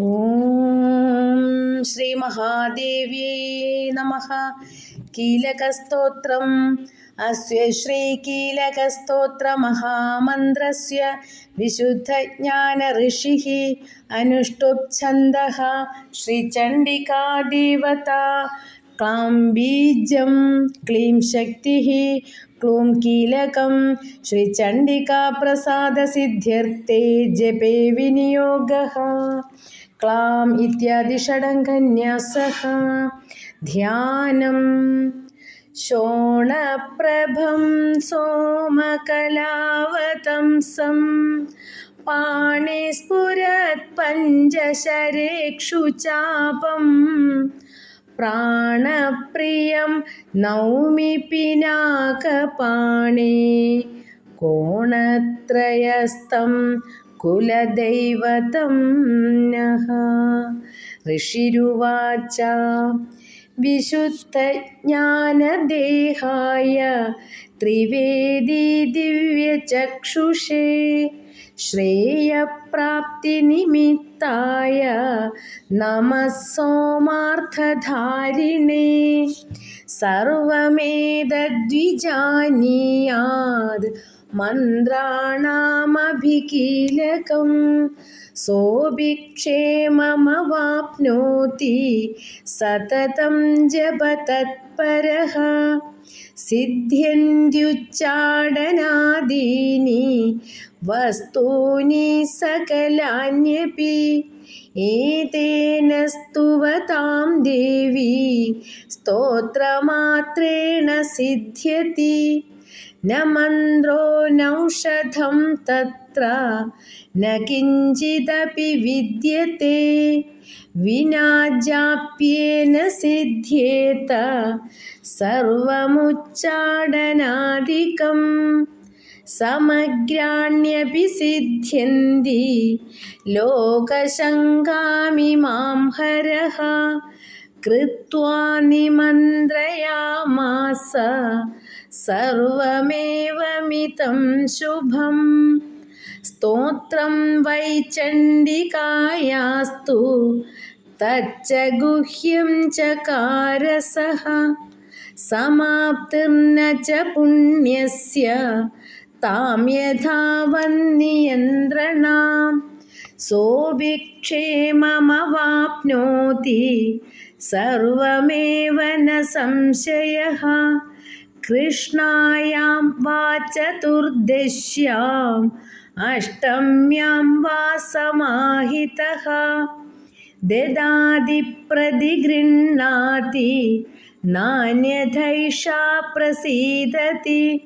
ॐ श्रीमहादेव्यै नमः कीलकस्तोत्रम् अस्य श्रीकीलकस्तोत्रमहामन्त्रस्य विशुद्धज्ञानऋषिः अनुष्टुप्छन्दः श्रीचण्डिका देवता क्लां बीजं क्लीं शक्तिः, क्लूं कीलकं। श्रीचण्डिकाप्रसादसिद्ध्यर्थे जपे विनियोगः। क्लाम् इत्यादि षडङ्गन्यासः ध्यानं शोणप्रभं सोमकलावतंसं पाणिस्फुरत्पञ्चशरेक्षु चापम् പ്രാണപ്രിയം നൗമി പിനാകപാണേ കോണത്രയസ്തം കുലദൈവതം നഹ. ഋഷിരുവാച വിശുദ്ധജ്ഞാനദേഹായ ത്രിവേദി ദിവ്യചക്ഷുഷേ. ശ്രേയപ്രാപ്തിനിമിത്തായ നമസോമാർത്ഥധാരിണേ സർവമേതദ്വിജാനീയാത് मन्त्राणामभिकीलकं सोऽभिक्षेममवाप्नोति सततं जपतत्परः सिद्ध्यन्त्युच्चाडनादीनि वस्तूनि सकलान्यपि एतेन स्तुवतां देवी स्तोत्रमात्रेण सिद्ध्यति न मन्द्रो नौषधं तत्र न किञ्चिदपि विद्यते विना जाप्येन सिद्ध्येत सर्वमुच्चाडनादिकम् समग्राण्यपि सिद्ध्यन्ति। लोकशङ्कामिमां हरः कृत्वा निमन्त्रयामास सर्वमेवमितं शुभम्। स्तोत्रं वै चण्डिकायास्तु तच्च गुह्यं चकारसः समाप्तिर्न च पुण्यस्य, तां यथावन्नियन्त्रणां सोऽभिक्षेममवाप्नोति सर्वमेव न संशयः। कृष्णायां वा चतुर्दश्याम् अष्टम्यां वा समाहितः। ददाति प्रतिगृह्णाति नान्यथैषा प्रसीदति।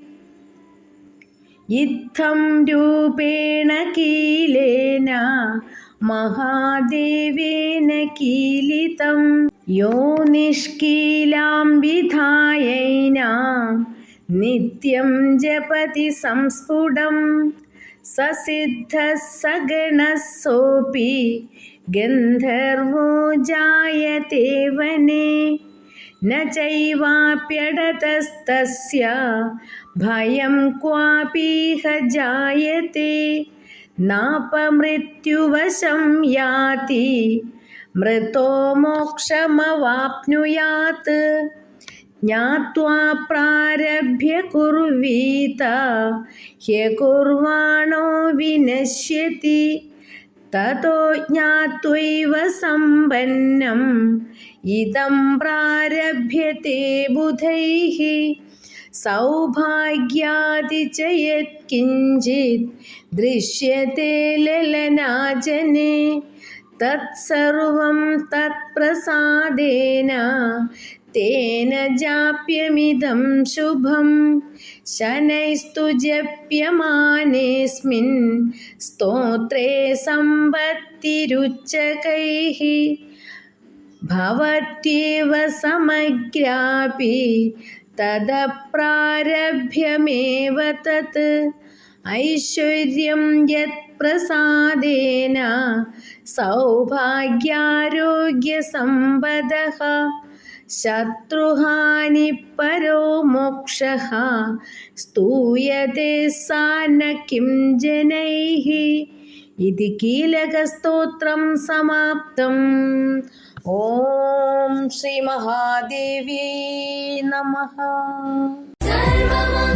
इत्थं रूपेण कीलेन महादेवेन कीलितं यो निष्कीलां विधायैना नित्यं जपति संस्फुटं ससिद्धः सगणः सोऽपि गन्धर्वो जायते वने न चैवाप्यडतस्तस्य भयं क्वापीह जायते नापमृत्युवशं याति മൃതോ മോക്ഷമവാപ്നുയാത്. ജ്ഞാത്വാ പ്രാരഭ്യ കുർവീത. ഹ്യകുർവാണോ വിനശ്യതി. തതോ ജ്ഞാത്വൈവ സമ്പന്നം. ഇതം പ്രാരഭ്യത്തെ ബുധൈഃ. സൗഭാഗ്യാതി ച യത്കിഞ്ചിത്. ദൃശ്യത്തെ ലലനാജനേ. തത്സർവം തത്പ്രസാദേന. തേന ജാപ്യമിതം ശുഭം. ശനൈസ്തു ജപ്യമാനേസ്മിൻ. സ്തോത്രേ സമ്പത്തിരുച്ചകൈഃ. ഭവത്യേവ സമഗ്രാപി. തദപ്രാരഭ്യമേവ തത്. ഐശ്വര്യം യത് यत्प्रसादेन सौभाग्यारोग्यसम्पदः शत्रुहानिपरो मोक्षः स्तूयते सा न किं जनैः इति कीलकस्तोत्रं समाप्तम् ॐ श्रीमहादेव्यै नमः सर्वमङ्गल